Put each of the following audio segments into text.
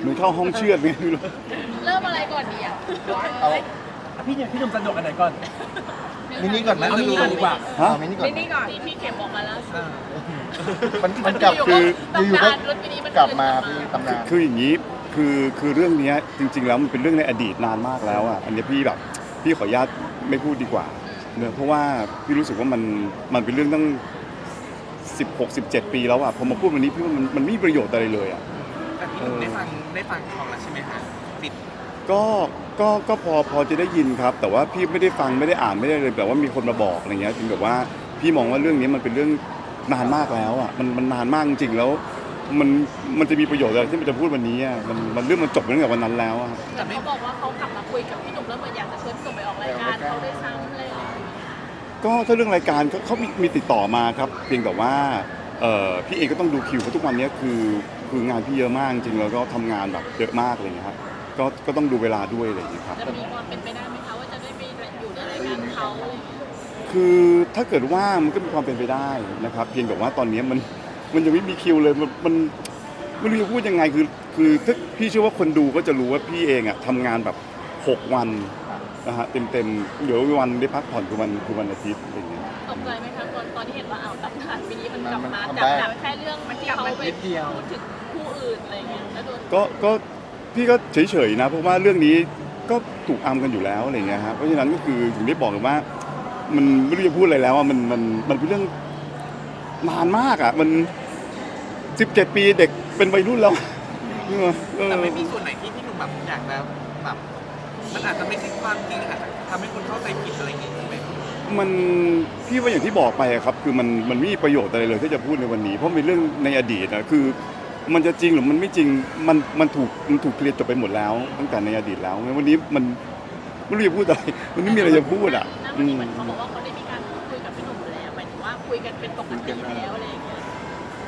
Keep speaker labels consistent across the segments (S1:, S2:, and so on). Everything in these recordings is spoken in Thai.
S1: เหมือนเข้าห้องเชือดไงไม่รู้
S2: เริ่มอะไรก่อนดีอะ
S3: เอา
S4: อะพี่เนี่ยพี่หนุ่มสนุกอันไหนก่อน
S3: มินิก่อนไหม
S4: เอามินิก่อนดีกว่า
S1: ฮะ
S3: เอามินิก่อน
S2: มินี่ก่อนที่พี่เข็มบอกมาแล้ว
S3: อ่ามันมันกลับ
S1: คือ
S3: อยู่ๆก็
S2: ตำนานรถมินิมัน
S3: กลับมาพี่ตำนาน
S1: คืออย่างนี้คือคือเรื่องเนี้ยจริง ๆ แล้วมันเป็นเรื่องในอดีตนานมากแล้วอะอันนี้พี่แบบพี่ขออนุญาตไม่พูดดีกว่าเนอะเพราะว่าพี่รู้สึกว่ามันมันเป็นเรื่องตั้ง 16 17 ปีแล้วอะพอมาพูดวันนี้พี่ว่ามันมันไม่มีประโยชน์อะไรเลยอะ
S5: แต่ พี่หนุ่มได้ฟังได้ฟังเขาแล้วใช่ไหมฮะปิด
S1: ก็ก็ก็พอพอจะได้ยินครับ แต่ว่าพี่ไม่ได้ฟังไม่ได้อ่านไม่ได้เลยแต่ว่ามีคนมาบอกอะไรเงี้ยจริงแบบว่าพี่มองว่าเรื่องนี้มันเป็นเรื่องนานมากแล้วอะมันมันนานมากจริงๆแล้ว มันมันจะมีประโยชน์อะไรที่มันจะพูดวันนี้อะมันมันเรื่องมันจบไปตั้งแต่วันนั้นแล้วอะ
S2: แต่เขาบอกว่าเขากลับมาคุยกับพี่หนุ่มแล้วเหมือนอยากจะชวนพี่หนุ่มไปออกรายการเขาได้วยซ้ำเลยอะไรอย่างเงี้ย
S1: ก็ถ้าเรื่องรายการก็เขามีมีติดต่อมาครับ เพียงแต่ว่าเอ่อพี่เองก็ต้องดูคิวเพราะทุกวันนี้คือ คืองานพี่เยอะมากจริงๆแล้วก็ทำงานแบบเยอะมากอะไรเงี้ยครับก็ก็ต้องดูเวลาด้วยอะไรอย่างเงี้ยครับ
S2: จะมีความเป็นไปได้ไหมคะว่าจะได้ไปอยู่ในรายการเขาอะไรอย่างเงี้ย
S1: คือถ้าเกิดว่ามันก็มีความเป็นไปได้นะครับ เพียงแต่ว่าตอนนี้มันมันยังไม่มีคิวเลยมันมันไม่รู้จะพูดยังไงคือคือถ้าพี่เชื่อว่าคนดูก็จะรู้ว่าพี่เองอะทำงานแบบ 6 วันนะฮะเต็มๆเหลือวันได้พักผ่อนคือวันคือวันอาทิตย์อะไรอย่างเงี้ย
S2: ตกใจไหมคะตอนตอนที่เห็นว่าอ้าวตำนานมินิมันกลับมา
S3: มัน
S2: จาก
S3: comeback
S2: หนังแค่เรื่องมันที่เขาไปพูดถึงคู่ อื่นอะไรอย่างเงี้ยแล้วโดน
S1: ก็ก็พี่ก็เฉยๆนะเพราะว่าเรื่องนี้ก็ถูกอัมกันอยู่แล้วอะไรอย่างเงี้ยฮะเพราะฉะนั้นก็คือถึงได้บอกเลยว่า มันไม่รู้จะพูดอะไรแล้วอะมันมันมันเป็นเรื่องนานมากอะ มัน17ปีเด็กเป็นวัยรุ่นแล้วเออเออ
S5: แต่ไม่มีส่วนไหนที่พี่หนุ่มแบบอยากจะแบบมันอาจจะไม่ใช่ความจริงอาจจะทำให้คนเข้าใจผิดอะไรอย่างงี้ใช่ไหม
S1: มันพี่ว่าอย่างที่บอกไปอะครับ คือมันมันไม่มีประโยชน์อะไรเลยที่จะพูดในวันนี้ เพราะมันเป็นเรื่องในอดีตนะคือ มันจะจริงหรือมันไม่จริงมันมันถูกมันถูกเคลียร์จบไปหมดแล้ว ตั้งแต่ในอดีตแล้วงั้นวันนี้มันไม่รู้จะพูดอะไรมันไม่มีอะไรจะพูดอะ
S2: ณ
S1: อื
S2: วันนี้
S1: ม
S2: เหมือนเขาบอกว่าเขาได้มีการพูดคุยกับพี่หนุ่มแล้วหมายถึงว่าคุยกันเป็นปกติแล้วอะไรอย่างเงี้ย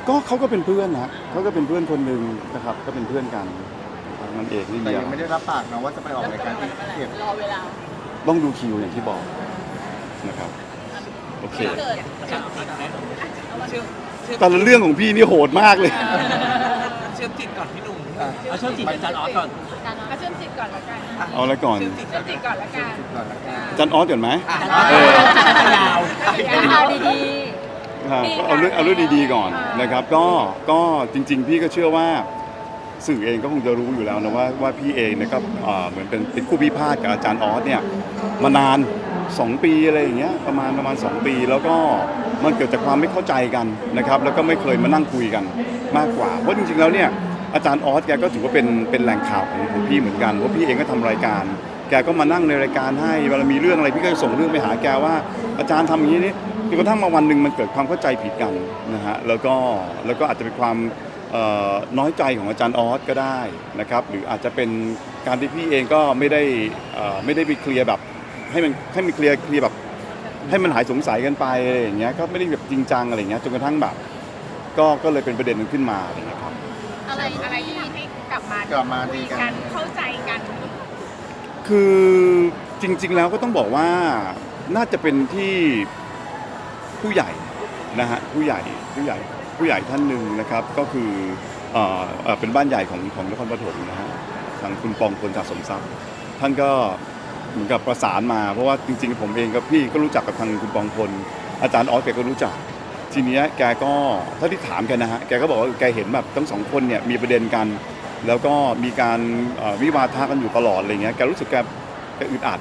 S1: ก็เขาก็เป็นเพื่อนนะเขาก็เป็นเพื่อนคนหนึ่งนะครับ ก็เป็นเพื่อนกันมันเอกนี่
S3: แต่
S1: เดียว
S3: ยังไม่ได้รับปากนะว่าจะไปออกรายการที่เก็บ
S2: รอเวลา
S1: ต้องดูคิวอย่างที่บอกนะครับโอเค
S2: เกิด
S5: เชื่อมจิตไหมเชื่อเชื่อม
S1: แต่ละเรื่องของพี่นี่โหดมากเลย
S5: เชื่อมจิตก่อนพี่หนุ่ม
S3: อะ
S4: เอาเชื่อมจิตอาจารย์ออสก่อน
S2: ก็เชื่อมจิตก่อนละกัน
S1: เอาละก่อน
S5: เชื่อมจิต
S2: เชื่อมจิตก่อนละกัน
S3: ก่อนละกัน
S1: จันออสก่อนไหม
S5: อะ
S1: เออ
S4: ยาว
S2: เอาดี
S1: ครับก็เอาเรื่องเอาเรื่องดีๆก่อนนะครับ ก็ก็จริง ๆ พี่ก็เชื่อว่าสื่อเองก็คงจะรู้อยู่แล้วนะว่าว่าพี่เองเนี่ยก็เอ่อเหมือนเป็นเป็นคู่พิพาทกับอาจารย์ออสเนี่ยมานาน 2 ปีอะไรอย่างเงี้ยประมาณประมาณ 2 ปีแล้วก็ มันเกิดจากความไม่เข้าใจกันนะครับแล้วก็ไม่เคยมานั่งคุยกันมากกว่าเพราะจริงๆแล้วเนี่ยอาจารย์ออสแกก็ถือว่าเป็นเป็นแหล่งข่าวของของพี่เหมือนกันเพราะพี่เองก็ทำรายการ แกก็มานั่งในรายการให้เวลามีเรื่องอะไรพี่ก็จะส่งเรื่องไปหาแกว่า อาจารย์ทำอย่างนี้นี่จนกระทั่งมาวันหนึ่งมันเกิดความเข้าใจผิดกันนะฮะแล้วก็แล้วก็อาจจะเป็นความน้อยใจของอาจารย์ออสก็ได้นะครับหรืออาจจะเป็นการที่พี่เองก็ไม่ได้ไม่ได้ไปเคลียร์แบบให้มันให้มันเคลียร์เคลียร์แบบ ให้มันหายสงสัยกันไปอะไรอย่างเงี้ยก็ไม่ได้แบบจริงจังอะไรอย่างเงี้ยจนกระทั่งแบบ ก็ก็เลยเป็นประเด็นขึ้นมาอะไรอย่างเงี้ยครับ
S2: ๆอะไรอะไรที่ทำให้กลับมาก
S3: ลับมาดีกัน
S2: เข้าใจกัน
S1: คือจริง ๆ แล้วก็ต้องบอกว่าน่าจะเป็นที่ผู้ใหญ่นะฮะผู้ใหญ่ผู้ใหญ่ผู้ใหญ่ท่านหนึ่งนะครับ ก็คือเอ่อเอ่อเป็นบ้านใหญ่ของของนครปฐมนะฮะทางคุณปองพลจากสมทรัพย์ ท่านก็ เหมือนกับประสานมาเพราะว่าจริง ๆ ผมเองกับพี่ก็รู้จักกับทางคุณปองพลอาจารย์ออสแกก็รู้จัก ทีเนี้ยแกก็ถ้าที่ถามแกนะฮะแกก็บอกว่าแกเห็นแบบทั้งสองคนเนี่ยมีประเด็นกัน แล้วก็มีการเอ่อวิวาทะกันอยู่ตลอดอะไรเงี้ยแกรู้สึกแกแกอึดอัด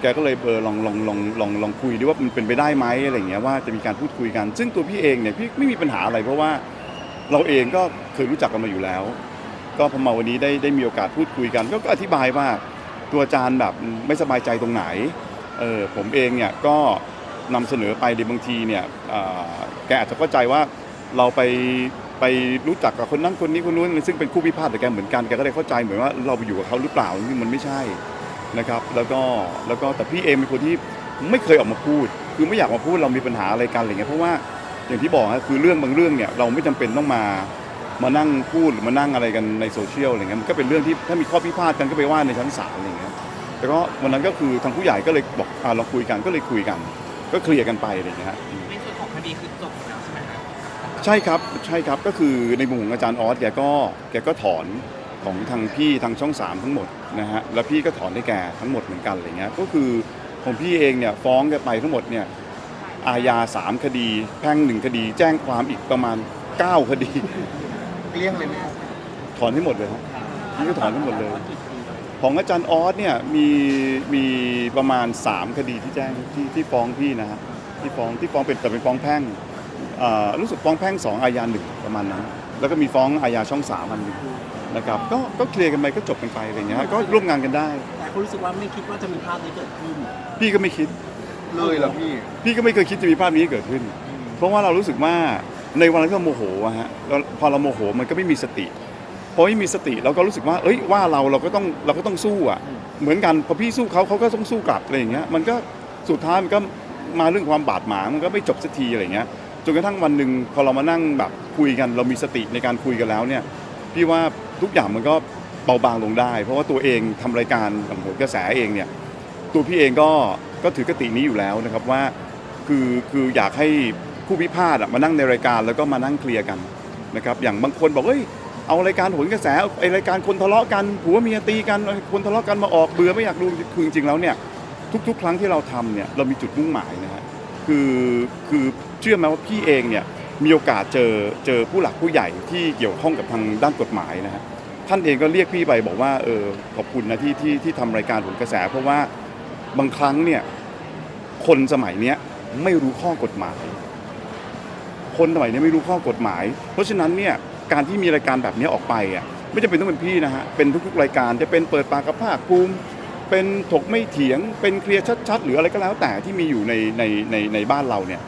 S1: แกก็เลยเออลองลองลองลองลองคุยดูว่ามันเป็นไปได้ไหมอะไรเงี้ยว่าจะมีการพูดคุยกัน ซึ่งตัวพี่เองเนี่ยพี่ไม่มีปัญหาอะไรเพราะว่าเราเองก็เคยรู้จักกันมาอยู่แล้ว ก็พอมาวันนี้ได้ได้มีโอกาสพูดคุยกันก็ก็อธิบายว่า ตัวอาจารย์แบบไม่สบายใจตรงไหนเออผมเองเนี่ยก็นำเสนอไปในบางทีเนี่ยแกอาจจะเข้าใจว่าเราไปไปรู้จักกับคนนั้นคนนี้คนนู้นซึ่งเป็นคู่พิพาทแต่แกเหมือนกันแกก็เลยเข้าใจเหมือนว่าเราไปอยู่กับเขาหรือเปล่าซึ่มันไม่ใช่นะครับ แล้วก็แล้วก็แต่พี่เองเป็นคนที่ไม่เคยออกมาพูด คือไม่อยากมาพูดเรามีปัญหาอะไรกันอะไรเงี้ยเพราะว่าอย่างที่บอกนะคือเรื่องบางเรื่องเนี่ยเราไม่จำเป็นต้องมา มานั่งพูดหรือมานั่งอะไรกันในโซเชียลอะไรเงี้ยมันก็เป็นเรื่องที่ถ้ามีข้อพิพาทกันก็ไปว่าในชั้นศาลอะไรเงี้ยแต่ก็วันนั้นก็คือทางผู้ใหญ่ก็เลยบอกอ่าเราคุยกันก็เลยคุยกัน ก็เคลียร์กันไปอะไรเงี้ยฮะอืม
S5: ในส่วนของคดีคือจบแล้วใช่ไหมครับ
S1: ใช่ครับใช่ครับก็คือในมุมของอาจารย์ออสแกก็แกก็ถอนถของทางพี่ทางช่องสามทั้งหมดนะฮะแล้วพี่ก็ถอนให้แกทั้งหมดเหมือนกันอะไรเงี้ยก็คือของพี่เองเนี่ยฟ้องแกไปทั้งหมดเนี่ยอาญาสามคดี แพ่งหนึ่งคดี แจ้งความอีกประมาณ 9 คดี
S3: เกลี้ยงเลยไหมครับ
S1: ถอนให้หมดเลยครับพี่ก็ถอนให้หมดเลย ของอาจารย์ออสเนี่ยมีมีประมาณ 3 คดีที่แจ้งที่ที่ฟ้องพี่นะฮะที่ฟ้องที่ฟ้องเป็นแต่เป็นฟ้องแพ่งเอ่อรู้สึกฟ้องแพ่ง 2 อาญาหนึ่งประมาณนั้นแล้วก็มีฟ้องอาญาช่องสามอันหนึ่งนะครับก็ก็เคลียร์กันไปก็จบกันไปอะไรอย่างเงี้ยฮะก็ร่วมงานกันได้
S4: แต่คนรู้สึกว่าไม่คิดว่าจะมีภาพนี้เกิดขึ้น
S1: พี่ก็ไม่คิด
S3: เลยเหรอพี่
S1: พี่ก็ไม่เคยคิดจะมีภาพนี้เกิดขึ้น เพราะว่าเรารู้สึกว่า ในวันที่เราโมโหอะฮะแล้วพอเราโมโหมันก็ไม่มีสติพอไม่มีสติเราก็รู้สึกว่า เอ้ยว่าเราเราก็ต้องเราก็ต้องสู้อะ เหมือนกันพอพี่สู้เขาเขาก็ต้องสู้กลับอะไรอย่างเงี้ยมันก็สุดท้ายมันก็มาเรื่องความบาดหมางมันก็ไม่จบสักทีอะไรอย่างเงี้ยจนกระทั่งวันหนึ่งพอเรามานั่งแบบคุยกัน เรามีสติในการคุยกันแล้วเนี่ยพี่ว่าทุกอย่างมันก็เบาบางลงได้ เพราะว่าตัวเองทำรายการของโหนกระแสเองเนี่ยตัวพี่เองก็ก็ถือกตินี้อยู่แล้วนะครับว่าคือคืออยากให้ ผู้พิพาทมานั่งในรายการแล้วก็มานั่งเคลียร์กันนะครับอย่างบางคนบอกเอ้ยเอารายการโหนกระแสไอรายการคนทะเลาะกันผัวเมียตีกันคนทะเลาะกันมาออกเบื่อไม่อยากดูคือจริงๆแล้วเนี่ยทุก ๆ ครั้งที่เราทำเนี่ยเรามีจุดมุ่งหมายนะฮะคือคือเชื่อไหมว่าพี่เองเนี่ยมีโอกาสเจอเจอผู้หลักผู้ใหญ่ที่เกี่ยวข้องกับทางด้านกฎหมายนะฮะท่านเองก็เรียกพี่ไปบอกว่าเออขอบคุณนะที่ที่ที่ทำรายการโหนกระแส เพราะว่าบางครั้งเนี่ยคนสมัยเนี้ยไม่รู้ข้อกฎหมาย คนสมัยเนี้ยไม่รู้ข้อกฎหมาย เพราะฉะนั้นเนี่ยการที่มีรายการแบบนี้ออกไปอะไม่จำเป็นต้องเป็นพี่นะฮะเป็นทุกๆรายการจะเป็นเปิดปากกับภาคภูมิเป็นถกไม่เถียง เป็นเคลียร์ชัดๆ หรืออะไรก็แล้วแต่ที่มีอยู่ในในในในบ้านเราเนี่ย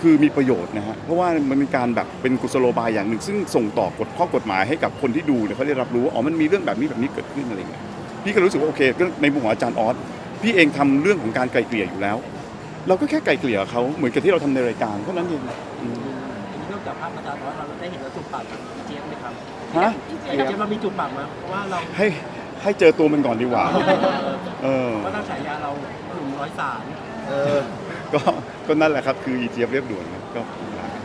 S1: คือมีประโยชน์นะฮะเพราะว่ามันเป็นการแบบเป็นกุศโลบายอย่างหนึ่ง ซึ่งส่งต่อกฎข้อกฎหมายให้กับคนที่ดูเนี่ยเขาได้รับรู้ว่าอ๋อมันมีเรื่องแบบนี้แบบนี้เกิดขึ้นอะไรเงี้ยพี่ก็รู้สึกว่าโอเคในมุมของอาจารย์ออสพี่เองทำเรื่องของการไกลเกลี่ยอยู่แล้ว เราก็แค่ไกลเกลี่ยเขาเหมือนกับที่เราทำในรายการเท่านั้นเอง
S4: ภาพอาจารย์ว่าเราได้เห็นแล้วจูบปากกับเจี๊ยบไหมครับ
S1: ฮะ
S4: เจี๊ยบเรามีจูบปากไหมเพราะว่าเรา
S1: ให้ให้เจอตัวมันก่อนดีกว่าเออ
S4: ว่าเราฉายาเราหนุ่มร้อยสาร
S3: เออ
S1: ก็ก็นั่นแหละครับคืออีเจี๊ยบเรียบด่วนครับก็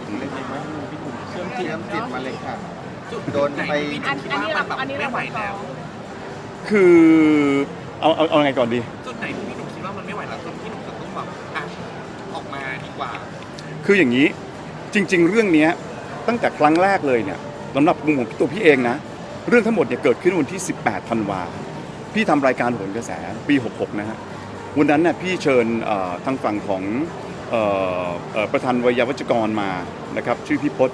S1: อืม
S4: เห็นไหมพี่หนุ่มเชื่อม
S3: เต
S4: จิ
S3: รี
S4: ต
S3: ยมจิตมาเลยค่ะ
S5: จุด
S3: โดน
S5: ไหน
S3: ไป
S5: ที่
S2: อัน
S5: คิด
S2: อัน
S5: ว่า
S2: นี้
S5: มั
S2: เรา
S5: นแบบ
S2: อันนี้
S5: ไม่
S2: เรา
S5: ไหว
S2: ฟ้อ
S5: แล้ว
S2: ง
S1: คือเอาเอาเอาไงก่อนดี
S5: จุดไหนที่พี่หนุ่มคิดว่ามันไม่ไหวแล้วจนพี่หนุ่มจะต้องแบบอะออกมาดีกว่า
S1: คืออย่างนี้ จริง ๆ เรื่องเนี้ยตั้งแต่ครั้งแรกเลยเนี่ยสำหรับมุมของตัวพี่เองนะ เรื่องทั้งหมดเนี่ยเกิดขึ้นวันที่ 18ธันวาพี่ทำรายการโหนกระแสปี 66 นะฮะวันนั้นน่ะพี่เชิญเอ่อทางฝั่งของเอ่อเอ่อประธานวัยวัจกรมานะครับชื่อพี่พศ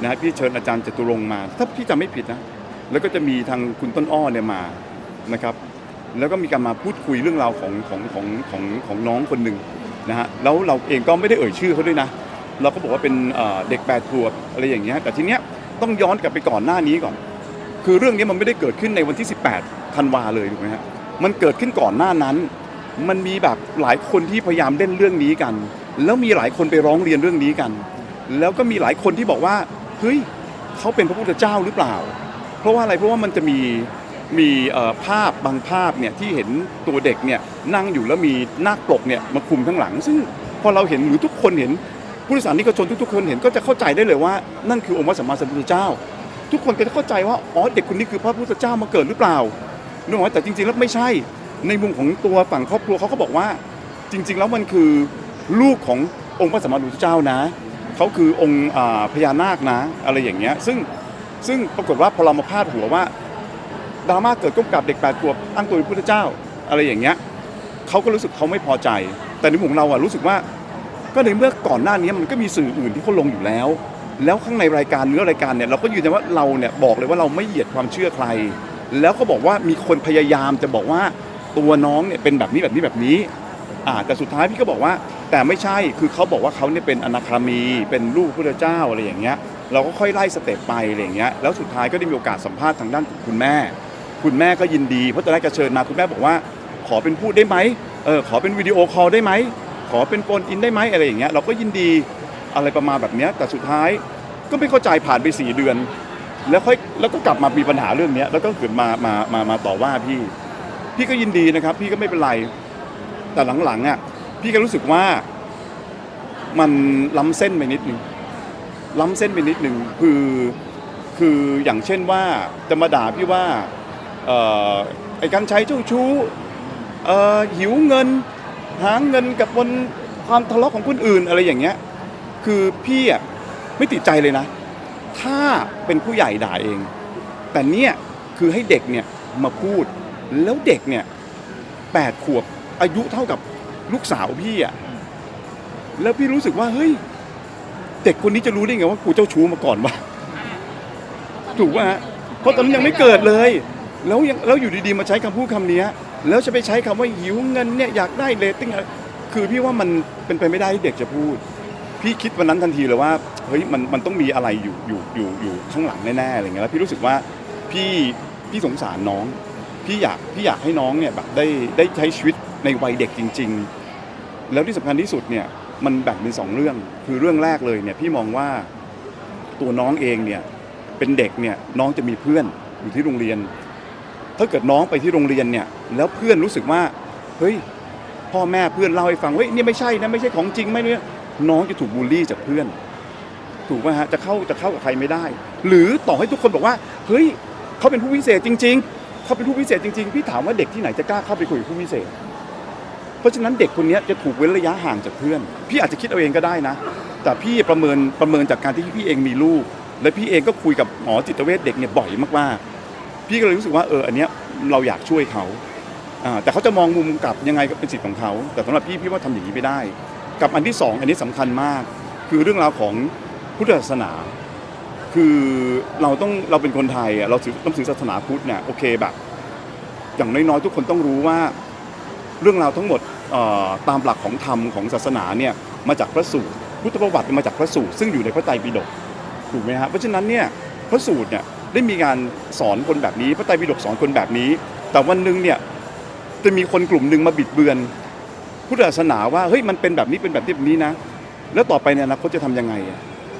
S1: นะฮะพี่เชิญอาจารย์จตุรงค์มา ถ้าพี่จำไม่ผิดนะ แล้วก็จะมีทางคุณต้นอ้อเนี่ยมานะครับ แล้วก็มีการมาพูดคุยเรื่องราวของของของของของน้องคนหนึ่งนะฮะแล้วเราเองก็ไม่ได้เอ่ยชื่อเขาด้วยนะ เราก็บอกว่าเป็นเด็กแปดขวบอะไรอย่างเงี้ยแต่ทีเนี้ยต้องย้อนกลับไปก่อนหน้านี้ก่อน คือเรื่องนี้มันไม่ได้เกิดขึ้นในวันที่ 18ธันวาเลยถูกไหมฮะมันเกิดขึ้นก่อนหน้านั้น มันมีแบบหลายคนที่พยายามเล่นเรื่องนี้กัน แล้วมีหลายคนไปร้องเรียนเรื่องนี้กัน แล้วก็มีหลายคนที่บอกว่าเฮ้ยเขาเป็นพระพุทธเจ้าหรือเปล่า เพราะว่าอะไรเพราะว่ามันจะมีมีภาพบางภาพเนี่ยที่เห็นตัวเด็กเนี่ยนั่งอยู่แล้วมีนาคปลกเนี่ยมาคุมข้างหลัง ซึ่งพอเราเห็นหรือทุกคนเห็น ผู้โดยสารนิกชนทุกๆคนเห็นก็จะเข้าใจได้เลยว่า นั่นคือองค์พระสัมมาสัมพุทธเจ้า ทุกคนก็จะเข้าใจว่าอ๋อเด็กคนนี้คือพระพุทธเจ้ามาเกิดหรือเปล่านึกออกไหมแต่จริงๆแล้วไม่ใช่ ในมุมของตัวฝั่งครอบครัวเขาก็บอกว่า จริง ๆ แล้วมันคือลูกขององค์พระสัมมาสัมพุทธเจ้านะเขาคือองค์พญานาคนะ อะไรอย่างเงี้ยซึ่งซึ่งปรากฏว่าพอเรามาพาดหัวว่าดราม่าเกิดก้มกับเด็กแปดขวบตั้งตัวเป็นพุทธเจ้า อะไรอย่างเงี้ยเขาก็รู้สึกเขาไม่พอใจ แต่ในมุมของเราอะรู้สึกว่า ก็ในเมื่อก่อนหน้านี้มันก็มีสื่ออื่นที่เขาลงอยู่แล้ว แล้วข้างในรายการเนื้อรายการเนี่ยเราก็ยืนยันว่าเราเนี่ยบอกเลยว่าเราไม่เหยียดความเชื่อใคร แล้วก็บอกว่ามีคนพยายามจะบอกว่าตัวน้องเนี่ยเป็นแบบนี้แบบนี้แบบนี้อ่าแต่สุดท้ายพี่ก็บอกว่า แต่ไม่ใช่คือเขาบอกว่าเขาเนี่ยเป็นอนาคามีเป็นลูกพระเจ้าอะไรอย่างเงี้ยเราก็ค่อยไล่สเต็ปไปอะไรอย่างเงี้ยแล้วสุดท้ายก็ได้มีโอกาสสัมภาษณ์ทางด้านคุณแม่ คุณแม่ก็ยินดีเพราะตอนแรกจะเชิญมาคุณแม่บอกว่า ขอเป็นพูดได้ไหมเออขอเป็นวิดีโอคอลได้ไหม ขอเป็นโฟนอินได้ไหมอะไรอย่างเงี้ยเราก็ยินดีอะไรประมาณแบบเนี้ยแต่สุดท้ายก็ไม่เข้าใจผ่านไปสี่เดือน แล้วค่อยแล้วก็กลับมามีปัญหาเรื่องเนี้ยแล้วก็เกิดมามามามาต่อว่าพี่ พี่ก็ยินดีนะครับ พี่ก็ไม่เป็นไร แต่หลังๆอะพี่ก็รู้สึกว่ามันล้ำเส้นไปนิดนึงล้ำเส้นไปนิดนึงคือคืออย่างเช่นว่าจะมาด่าพี่ว่าออไอ้การใช้เจ้าชู้หิวเงิน หาเงินกับบนความทะเลาะของคนอื่นอะไรอย่างเงี้ย คือพี่อะไม่ติดใจเลยนะ ถ้าเป็นผู้ใหญ่ด่าเอง แต่เนี่ยคือให้เด็กเนี่ยมาพูด แล้วเด็กเนี่ยแปดขวบอายุเท่ากับลูกสาวพี่อะ แล้วพี่รู้สึกว่าเฮ้ย เด็กคนนี้จะรู้ได้ไงว่ากูเจ้าชู้มาก่อนวะถูกป่ะฮะเพราะตอนนั้นยังไม่เกิดเลย แล้วยังแล้วอยู่ดีๆมาใช้คำพูดคำเนี้ย แล้วจะไปใช้คำว่าหิวเงินเนี่ยอยากได้เรตติ้งอะไรคือพี่ว่ามันเป็นไปไม่ได้ที่เด็กจะพูด พี่คิดวันนั้นทันทีเลยว่าเฮ้ยมันมันต้องมีอะไรอยู่อยู่อยู่อยู่ข้างหลังแน่ๆอะไรเงี้ยแล้วพี่รู้สึกว่าพี่พี่สงสารน้อง พี่อยากพี่อยากให้น้องเนี่ยแบบได้ได้ใช้ชีวิตในวัยเด็กจริง ๆ แล้วที่สำคัญที่สุดเนี่ยมันแบ่งเป็นสองเรื่อง คือเรื่องแรกเลยเนี่ยพี่มองว่าตัวน้องเองเนี่ยเป็นเด็กเนี่ยน้องจะมีเพื่อนอยู่ที่โรงเรียน ถ้าเกิดน้องไปที่โรงเรียนเนี่ยแล้วเพื่อนรู้สึกว่าเฮ้ยพ่อแม่เพื่อนเล่าให้ฟังเฮ้ยนี่ไม่ใช่นะไม่ใช่ของจริงไม่เนี่ยน้องจะถูกบูลลี่จากเพื่อน ถูกไหมฮะจะเข้าจะเข้ากับใครไม่ได้ หรือต่อให้ทุกคนบอกว่าเฮ้ยเขาเป็นผู้พิเศษจริง ๆเขาเป็นผู้พิเศษจริงๆพี่ถามว่าเด็กที่ไหนจะกล้าเข้าไปคุยกับผู้พิเศษ เพราะฉะนั้นเด็กคนนี้จะถูกเว้นระยะห่างจากเพื่อน พี่อาจจะคิดเอาเองก็ได้นะ แต่พี่ประเมินประเมินจากการที่พี่เองมีลูก และพี่เองก็คุยกับหมอจิตเวชเด็กเนี่ยบ่อยมากๆ พี่ก็เลยรู้สึกว่าเอออันเนี้ยเราอยากช่วยเขาอ่าแต่เขาจะมองมุมกลับยังไงก็เป็นสิทธิ์ของเขา แต่สำหรับพี่พี่ว่าทำอย่างนี้ไม่ได้ กับอันที่สองอันนี้สำคัญมาก คือเรื่องราวของพุทธศาสนา คือเราต้องเราเป็นคนไทยอะเราถือต้องถือศาสนาพุทธเนี่ยโอเคแบบ อย่างน้อยๆทุกคนต้องรู้ว่าเรื่องราวทั้งหมดเอ่อตามหลักของธรรมของศาสนาเนี่ยมาจากพระสูตรพุทธประวัติมาจากพระสูตรซึ่งอยู่ในพระไตรปิฎกถูกไหมฮะเพราะฉะนั้นเนี่ยพระสูตรเนี่ย ได้มีการสอนคนแบบนี้พระไตรปิฎกสอนคนแบบนี้ แต่วันหนึ่งเนี่ยจะมีคนกลุ่มหนึ่งมาบิดเบือนพุทธศาสนาว่าเฮ้ยมันเป็นแบบนี้เป็นแบบนี้แบบนี้นะ แล้วต่อไปในอนาคตจะทำยังไง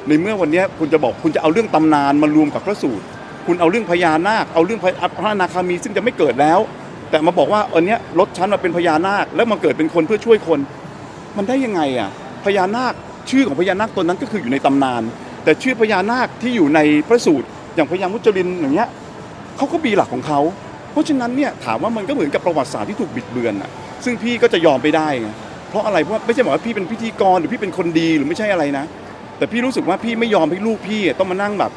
S1: ในเมื่อวันนี้คุณจะบอกคุณจะเอาเรื่องตำนานมารวมกับพระสูตร คุณเอาเรื่องพญานาค เอาเรื่องพระอนาคามีซึ่งจะไม่เกิดแล้ว แต่มาบอกว่าอันนี้ยรถชั้นมาเป็นพญานาคแล้วมาเกิดเป็นคนเพื่อช่วยคน มันได้ยังไงอะพญานาคชื่อของพญานาคตนนั้นก็คืออยู่ในตำนาน แต่ชื่อพญานาคที่อยู่ในพระสูตร อย่างพญามุจลินอย่างเงี้ยเขาก็มีหลักของเขา เพราะฉะนั้นเนี่ยถามว่ามันก็เหมือนกับประวัติศาสตร์ที่ถูกบิดเบือนอะซึ่งพี่ก็จะยอมไปได้ไงเพราะอะไรเพราะไม่ใช่บอกว่าพี่เป็นพิธีกรหรือพี่เป็นคนดีหรือไม่ใช่อะไรนะ แต่พี่รู้สึกว่าพี่ไม่ยอมให้ลูกพี่ต้องมานั่งแบบ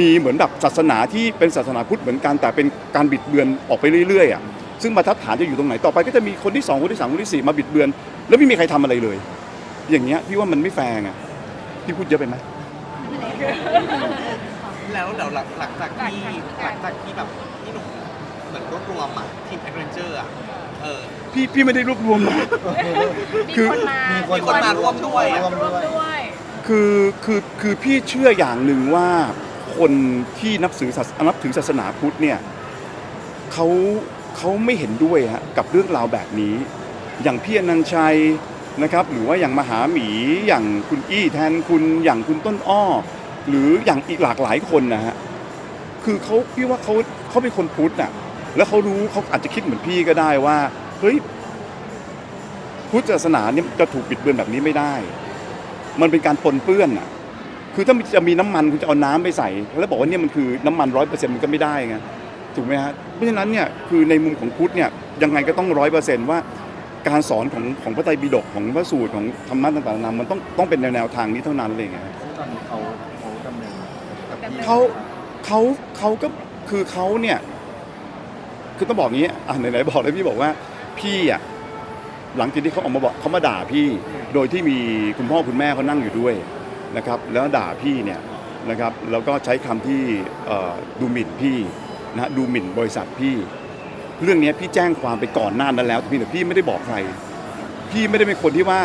S1: มีเหมือนแบบศาสนาที่เป็นศาสนาพุทธเหมือนกันแต่เป็นการบิดเบือนออกไปเรื่อยๆอะซึ่งบรรทัดฐานจะอยู่ตรงไหนต่อไปก็จะมีคนที่สองคนที่สามคนที่สี่มาบิดเบือน แล้วไม่มีใครทำอะไรเลย อย่างเงี้ยพี่ว่ามันไม่แฟร์ไงพี่พูดเยอะไปไหม
S5: แล้วเดี๋ยวหลังหลังจากที่หลังจากที่แบบพี่หนุ่มเหมือนรวบรวมอะทีมแอดเวนเจอร์อะเออ
S1: พี่พี่ไม่ได้รวบรวมนะคือ
S2: มี
S3: มี
S2: คน
S3: คน
S2: มา
S5: มาร่วมด้วยอะ
S2: ร่วมด้วย
S1: คือคือคือพี่เชื่ออย่างหนึ่งว่าคนที่นับถือศาสนับถือศาสนาพุทธเนี่ยเขาเขาไม่เห็นด้วยฮะกับเรื่องราวแบบนี้ อย่างพี่อนันต์ชัยนะครับ หรือว่าอย่างมหาหมีอย่างคุณอี้แทนคุณอย่างคุณต้นอ้อ หรืออย่างอีกหลากหลายคนนะฮะคือเขาพี่ว่าเขาเขาเป็นคนพุทธน่ะแล้วเขารู้เขาอาจจะคิดเหมือนพี่ก็ได้ว่าเฮ้ยพุทธศาสนาเนี่ยจะถูกบิดเบือนแบบนี้ไม่ได้ มันเป็นการปนเปื้อนอะคือถ้าจะมีน้ำมันคุณจะเอาน้ำไปใส่ แล้วบอกว่าเนี่ยมันคือน้ำมันร้อยเปอร์เซ็นต์มันก็ไม่ได้ไงถูกไหมฮะเพราะฉะนั้นเนี่ยคือในมุมของพุทธเนี่ยยังไงก็ต้องร้อยเปอร์เซ็นต์ว่าการสอนของของพระไตรปิฎกของพระสูตรของธรรมะต่างๆนานามันต้องต้องเป็นแนวทางนี้เท่านั้นเลยไง
S3: เขาเขาเขา
S1: ก็คือเขาเนี่ย คือต้องบอกงี้อะไหนๆบอกเลยพี่บอกว่า พี่อะหลังจากที่เขาออกมาบอกเขามาด่าพี่ โดยที่มีคุณพ่อคุณแม่เขานั่งอยู่ด้วยนะครับ แล้วด่าพี่เนี่ยนะครับแล้วก็ใช้คำที่ดูหมิ่นพี่นะดูหมิ่นบริษัทพี่ เรื่องนี้พี่แจ้งความไปก่อนหน้านั้นแล้วพี่แต่พี่ไม่ได้บอกใคร พี่ไม่ได้เป็นคนที่ว่า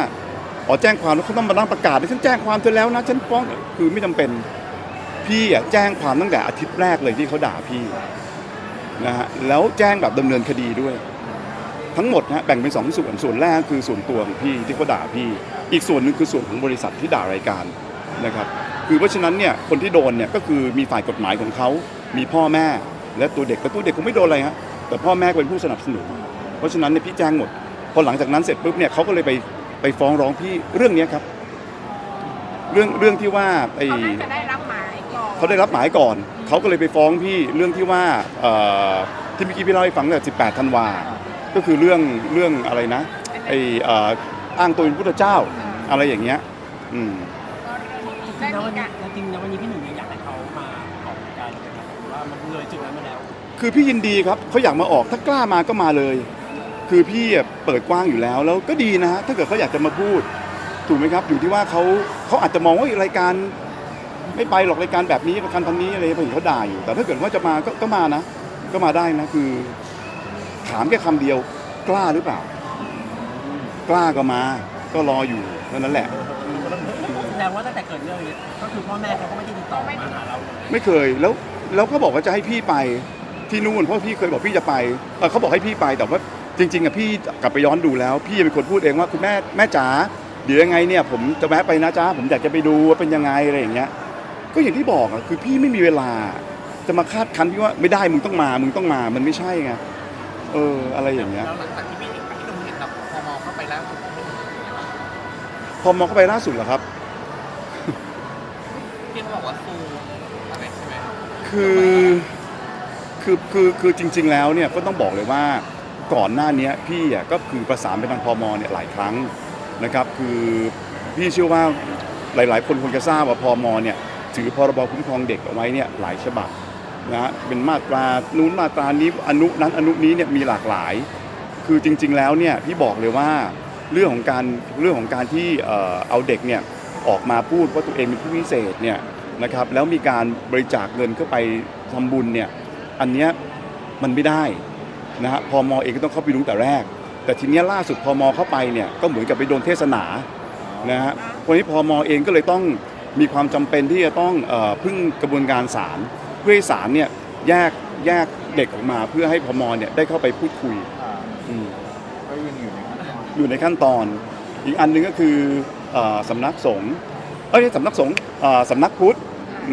S1: อ๋อแจ้งความแล้วเขาต้องมานั่งประกาศฉันแจ้งความเธอแล้วนะฉันฟ้องคือไม่จำเป็น พี่อะแจ้งความตั้งแต่อาทิตย์แรกเลยที่เขาด่าพี่นะฮะแล้วแจ้งแบบดำเนินคดีด้วย ทั้งหมดนะแบ่งเป็นสองส่วนส่วนแรกคือส่วนตัวของพี่ที่เขาด่าพี่ อีกส่วนหนึ่งคือส่วนของบริษัทที่ด่ารายการนะครับคือเพราะฉะนั้นเนี่ยคนที่โดนเนี่ยก็คือมีฝ่ายกฎหมายของเขามีพ่อแม่ และตัวเด็กแต่ตัวเด็กคงไม่โดนอะไรฮะแต่พ่อแม่ก็เป็นผู้สนับสนุน เพราะฉะนั้นเนี่ยพี่แจ้งหมดพอหลังจากนั้นเสร็จปุ๊บเนี่ยเขาก็เลยไปไปฟ้องร้องพี่เรื่องเนี้ยครับ เรื่องเรื่องที่ว่าไอ้
S2: เขาน่าจะได้รับ
S1: เขาได้รับหมายก่อน เขาก็เลยไปฟ้องพี่เรื่องที่ว่าเอ่อที่เมื่อกี้พี่เล่าให้ฟังตั้งแต่18ธันวา ก็คือเรื่องเรื่องอะไรนะไอเอ่ออ้างตัวเป็นพุทธเจ้าอะไรอย่างเงี้ยอืม
S4: จริงๆแล้ววันนี้จริงๆแล้ววันนี้พี่หนุ่มยังอยากให้เขามาออกรายการเลยไหมหรือว่ามันเลยจุดนั้นมาแล้ว
S1: คือพี่ยินดีครับเขาอยากมาออกถ้ากล้ามาก็มาเลย คือพี่อะเปิดกว้างอยู่แล้วแล้วก็ดีนะฮะถ้าเกิดเขาอยากจะมาพูด ถูกไหมครับ อยู่ที่ว่าเขาเขาอาจจะมองว่ารายการ ไม่ไปหรอกรายการแบบนี้รายการพันนี้อะไรผมเห็นเขาด่าอยู่ แต่ถ้าเกิดว่าจะมาก็ก็มานะ ก็มาได้นะ คือ ถามแค่คำเดียวกล้าหรือเปล่า กล้าก็มา ก็รออยู่เท่านั้นแหละ
S4: แสดงว่าตั้งแต่เกิดเรื่องนี้ก็คือพ่อแม่เขาก็ไม่ได้ติดต่อมาหาเราเลย
S1: ไม่เคยแล้วแล้วก็บอกว่าจะให้พี่ไปที่นู่นเพราะพี่เคยบอกพี่จะไปเออเขาบอกให้พี่ไปแต่ว่าจริง ๆอะพี่กลับไปย้อนดูแล้ว พี่เป็นคนพูดเองว่าคุณแม่แม่จ๋าเดี๋ยวยังไงเนี่ยผมจะแวะไปนะจ๊ะผมอยากจะไปดูว่าเป็นยังไงอะไรอย่างเงี้ย ก็อย่างที่บอกอะคือพี่ไม่มีเวลา จะมาคาดคันพี่ว่าไม่ได้มึงต้องมา มึงต้องมามันไม่ใช่ไงเอออะไรอย่างเงี้ย
S5: แล้วหลังจากที่พี่เห็นพี่หนุ่มเห็นแบบพอมองเข้าไปแล้ว
S1: พอมองเข้าไปล่าสุดเหรอครับ
S5: พี่เขาบอกว่าซูอะไรใช่ไหม
S1: คือคือคือคือจริง ๆ แล้วเนี่ยก็ต้องบอกเลยว่าก่อนหน้านี้พี่อะก็คือประสานไปทางพมเนี่ยหลายครั้งนะครับ คือพี่เชื่อว่าหลาย ๆ คนคงจะทราบว่าพมเนี่ย ถือพรบคุ้มครองเด็กเอาไว้เนี่ยหลายฉบับนะฮะเป็นมาตรานู้นมาตรานี้อนุนั้นอนุนี้เนี่ยมีหลากหลาย คือจริง ๆ แล้วเนี่ยพี่บอกเลยว่าเรื่องของการเรื่องของการที่เอ่อเอาเด็กเนี่ยออกมาพูดว่าตัวเองเป็นผู้พิเศษเนี่ยนะครับแล้วมีการบริจาคเงินเข้าไปทำบุญเนี่ยอันเนี้ยมันไม่ได้นะฮะพมเองก็ต้องเข้าไปดูตั้งแต่แรก แต่ทีเนี้ยล่าสุดพมเข้าไปเนี่ยก็เหมือนกับไปโดนเทศนานะฮะวันนี้พมเองก็เลยต้อง มีความจำเป็นที่จะต้องเอ่อพึ่งกระบวนการศาลเพื่อให้ศาลเนี่ยแยกแยกเด็กออกมา เพื่อให้พมเนี่ยได้เข้าไปพูดคุย
S3: อ่า
S1: อืม
S3: ก็ยังอยู่ในขั้นตอน
S1: อยู่ในขั้นตอน อีกอันหนึงก็คือเออสำนักสงฆ์เอ้ยสำนักสงฆ์เอ่อสำนักพุทธ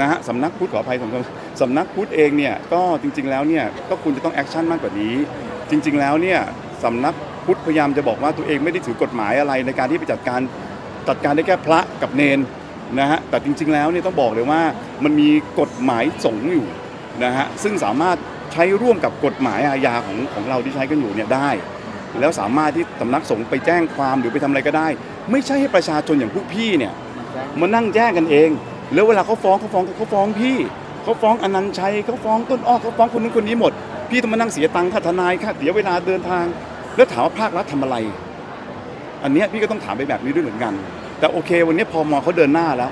S1: นะฮะสำนักพุทธขออภัยสำนักสำนักพุทธเองเนี่ยก็จริง ๆแล้วเนี่ยก็ควรจะต้องแอคชั่นมากกว่านี้ จริง ๆแล้วเนี่ยสำนักพุทธพยายามจะบอกว่าตัวเองไม่ได้ถือกฎหมายอะไรในการที่ไปจัดการจัดการได้แค่พระกับเนน นะฮะแต่จริง ๆ แล้วเนี่ยต้องบอกเลยว่ามันมีกฎหมายสงฆ์อยู่นะฮะซึ่งสามารถใช้ร่วมกับกฎหมายอาญาของของเราที่ใช้กันอยู่เนี่ยได้ แล้วสามารถที่สำนักสงฆ์ไปแจ้งความหรือไปทำอะไรก็ได้ ไม่ใช่ให้ประชาชนอย่างพวกพี่เนี่ย
S3: แจ้ง
S1: มานั่งแจ้งกันเอง แล้วเวลาเขาฟ้องเขาฟ้องเขาฟ้องพี่เขาฟ้องอนันต์ชัยเขาฟ้องต้นอ้อเขาฟ้องคนนู้นคนนี้หมด พี่ต้องมานั่งเสียตังค่าทนายค่าเสียเวลาเดินทาง แล้วถามว่าภาครัฐทำอะไร อันเนี้ยพี่ก็ต้องถามไปแบบนี้ด้วยเหมือนกัน แต่โอเค วันนี้พอมอเขาเดินหน้าแล้ว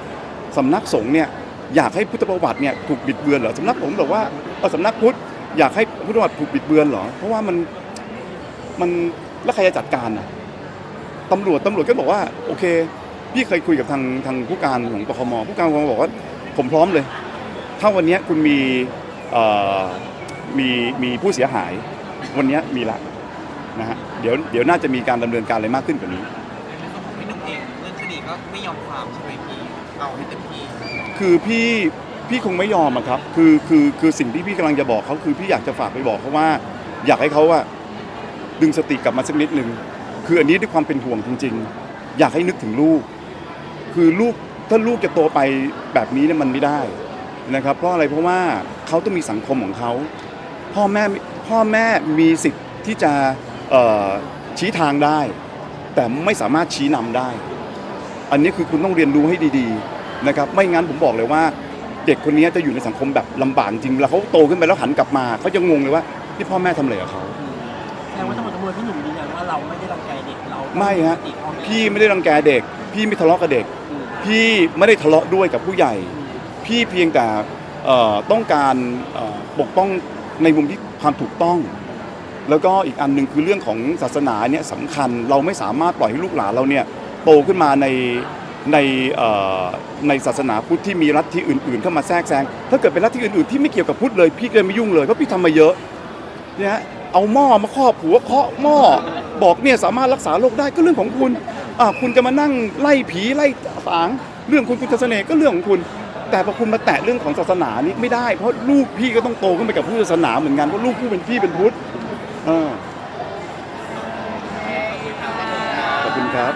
S1: สำนักสงฆ์เนี่ยอยากให้พุทธประวัติเนี่ยถูกบิดเบือนเหรอสำนักผมบอกว่าเออสำนักพุทธอยากให้พุทธประวัติถูกบิดเบือนเหรอเพราะว่ามันมันแล้วใครจะจัดการน่ะตำรวจตำรวจก็บอกว่าโอเค พี่เคยคุยกับทางทางผู้การของปคมผู้การปคมบอกว่าผมพร้อมเลย ถ้าวันนี้คุณมีมีมีผู้เสียหาย วันนี้มีละนะฮะเดี๋ยวเดี๋ยวน่าจะมีการดำเนินการอะไรมากขึ้นกว่านี้
S5: ยอมความใช่ไหมพี่เอาให้เต็มที่
S1: คือพี่พี่คงไม่ยอมอะครับคือคือคือสิ่งที่พี่กำลังจะบอกเขาคือพี่อยากจะฝากไปบอกเขาว่า อยากให้เขาว่าดึงสติกลับมาสักนิดหนึ่งคืออันนี้ด้วยความเป็นห่วงจริง ๆ อยากให้นึกถึงลูก คือลูกถ้าลูกจะโตไปแบบนี้เนี่ยมันไม่ได้นะครับ เพราะอะไรเพราะว่าเขาต้องมีสังคมของเขาพ่อแม่พ่อแม่มีสิทธิ์ที่จะชี้ทางได้ แต่ไม่สามารถชี้นำได้ อันนี้คือคุณต้องเรียนรู้ให้ดีๆนะครับไม่งั้นผมบอกเลยว่า เด็กคนนี้จะอยู่ในสังคมแบบลำบากจริงแล้วเขาโตขึ้นไปแล้วหันกลับมาเขาจะงงเลยว่าที่พ่อแม่ทำอะไรกับเขา
S4: แสดงว่าทั้งหมดทั้งมวลพี่หนุ่มยืนยันว่าเราไม่ได้รังแกเด็กเรา
S1: ไม่ฮะ
S4: สติพ่อแม่
S1: พี่ไม่ได้รังแกเด็ก พี่ไม่ทะเลาะกับเด็ก
S4: อืม
S1: พี่ไม่ได้ทะเลาะด้วยกับผู้ใหญ่
S4: อืม
S1: พี่เพียงแต่เอ่อต้องการเอ่อปกป้องในมุมที่ความถูกต้อง แล้วก็อีกอันหนึ่งคือเรื่องของศาสนาเนี่ยสำคัญเราไม่สามารถปล่อยให้ลูกหลานเราเนี่ย โตขึ้นมาในในในศาสนาพุทธที่มีลัทธิอื่น ๆ เข้ามาแทรกแซงถ้าเกิดเป็นลัทธิอื่น ๆ ที่ไม่เกี่ยวกับพุทธเลยพี่ก็ไม่ยุ่งเลยเพราะพี่ทำมาเยอะเนี่ยเอาหม้อมาครอบหัวเคาะหม้อบอกเนี่ยสามารถรักษาโรคได้ก็เรื่องของคุณอ่าคุณจะมานั่งไล่ผีไล่สางเรื่องคุณคุณจะเสน่ห์ก็เรื่องของคุณ แต่พอคุณมาแตะเรื่องของศาสนานี่ไม่ได้ เพราะลูกพี่ก็ต้องโตขึ้นไปกับพุทธศาสนาเหมือนกันเพราะลูกผู้เป็นพี่เป็นพุทธเออขอบคุณครับ